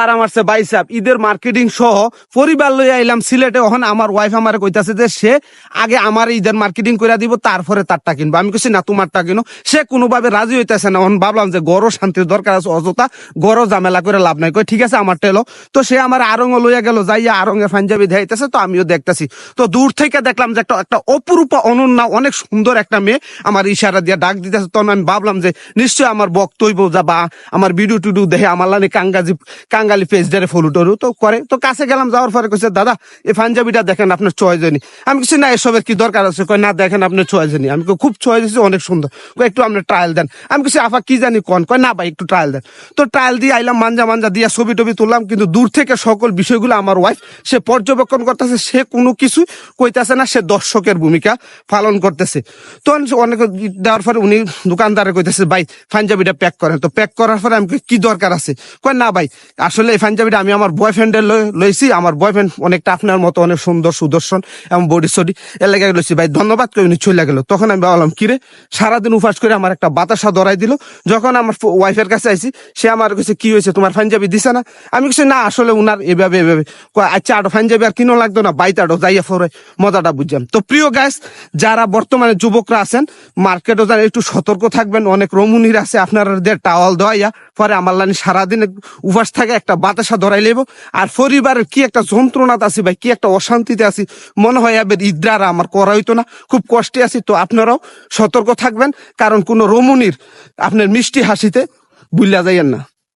তারা মারছে বাইসাপ। ঈদের মার্কেটিং সহ পরিবার লই আইলাম সিলেটে। ওখানে আমার ওয়াইফ আমার কইতাছে যে সে আগে আমার ঈদের মার্কেটিং করে দিব, তারপরে তারটা কিনবো। আমি কইছি, না, তোমারটা কিনো। সে কোনোভাবে রাজি হইতেছে না। এখন ভাবলাম যে গড় শান্তির দরকার আছে, অযথা গড় ঝামেলা করে লাভ নাই। কই, ঠিক আছে আমার টেলো তো সে আমার আরং লইয়া গেল, যাইয়া আরঙে পাঞ্জাবি দেখাইতেছে, তো আমিও দেখতেছি। তো দূর থেকে দেখলাম যে একটা একটা অপরূপা, অনন্যা, অনেক সুন্দর একটা মেয়ে আমার ইশারা দিয়ে ডাক দিতেছে। তখন আমি ভাবলাম যে নিশ্চয় আমার বক্তব্য যা বা আমার ভিডিও টুডু দেখে আমার লানি কাঙ্গাজি কাঙ্গালি পেজ ডারে ফলো টরু তো করে। তো কাছে গেলাম, যাওয়ার পরে কইছে, দাদা, এই পাঞ্জাবিটা দেখেন আপনার চয়েজনি আমি কিছু না, এসবের কি দরকার আছে? কই না, দেখেন আপনার চয়েজনি আমি খুব চয়েস হয়েছে অনেক সুন্দর। কই একটু আপনি ট্রায়াল দেন। আমি কিছু আফা কি জানি কোন? কয়, না, ভাই, একটু ট্রায়াল দেন। তো ট্রায়াল দিয়ে আইলাম, মাঞ্জা মাঞ্জা দিয়া ছবি টবি তুললাম, কিন্তু দূর থেকে সকল বিষয়গুলো আমার ওয়াইফ সে পর্যবেক্ষণ করতেছে, সে কোনো কিছু কইতাছে না, সে দর্শকের ভূমিকা পালন করতেছে। সে অনেক দেওয়ার পরে উনি দোকানদারে কইতেছে, ভাই, পাঞ্জাবিটা প্যাক করেন। তো প্যাক করার পরে আমি কি দরকার আছে? কয়, না, ভাই, আসলে এই পাঞ্জাবিটা আমি আমার বয়ফ্রেন্ডের লইছি। আমার বয়ফ্রেন্ড অনেকটা আপনার মতো অনেক সুন্দর সুদর্শন এবং বডি সডি এর লেগে লইছি, ভাই, ধন্যবাদ কই উনি চলে গেল। তখন আমি ভাবলাম, কিরে, সারাদিন উপাস করে আমার একটা বাতাসা ধরাই দিল। যখন আমার ওয়াইফের কাছে আইছি, সে আমার কাছে কি হয়েছে, তোমার পাঞ্জাবি দিছে না? আমি কিছু না, আসলে উনার এভাবে এভাবে। আচ্ছা আরও পাঞ্জাবি আর কিনো লাগতো না, বাইতে আরও যাইয়া পরে মজাটা বুঝলাম তো প্রিয় গ্যাস যারা বর্তমানে যুবকরা আছেন মার্কেটও যারা একটু সতর্ক থাকবেন, অনেক রমুনির আছে আপনাদের টাওয়াল দেওয়াইয়া পরে আমার লানি সারাদিন উপাস থাকে একটা বাতাসা ধরাই লেব আর পরিবারের কি একটা যন্ত্রণাতে আছি ভাই, কি একটা অশান্তিতে আছি, মনে হয় এবার ইদ্রারা আমার করা হইতো না। খুব কষ্টে আছি, তো আপনারাও সতর্ক থাকবেন, কারণ কোনো রমুনির আপনার মিষ্টি হাসিতে বুঝলা যাইয়েন না।